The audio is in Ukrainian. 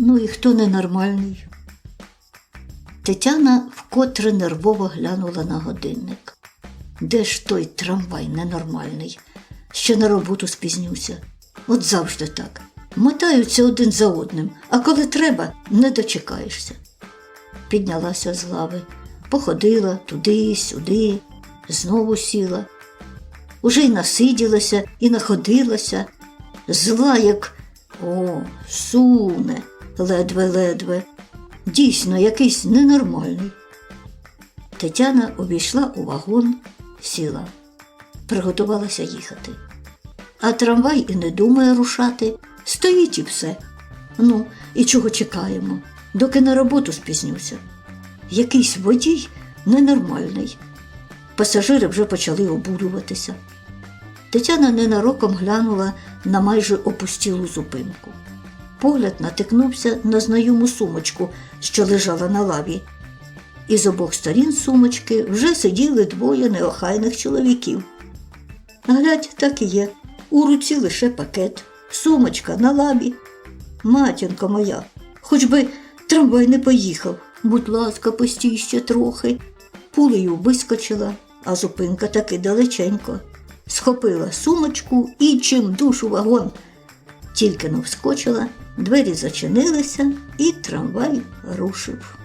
Ну і хто ненормальний? Тетяна вкотре нервово глянула на годинник. Де ж той трамвай ненормальний? Ще на роботу спізнюся. От завжди так. Мотаються один за одним, а коли треба, не дочекаєшся. Піднялася з лави, походила туди, сюди, знову сіла. Уже й насиділася, і находилася, зла, як о, суне, ледве-ледве. Дійсно, якийсь ненормальний. Тетяна увійшла у вагон, сіла, приготувалася їхати. А трамвай і не думає рушати, стоїть і все. Ну, і чого чекаємо, доки на роботу спізнюся. Якийсь водій ненормальний. Пасажири вже почали обурюватися. Тетяна ненароком глянула на майже опустілу зупинку. Погляд натикнувся на знайому сумочку, що лежала на лаві. І з обох сторін сумочки вже сиділи двоє неохайних чоловіків. Глядь, так і є. У руці лише пакет, сумочка на лаві. Матінко моя, хоч би трамвай не поїхав. Будь ласка, постій ще трохи. Пулею вискочила, а зупинка таки далеченько. Схопила сумочку і чим душу вагон. Тільки но вскочила, двері зачинилися, і трамвай рушив.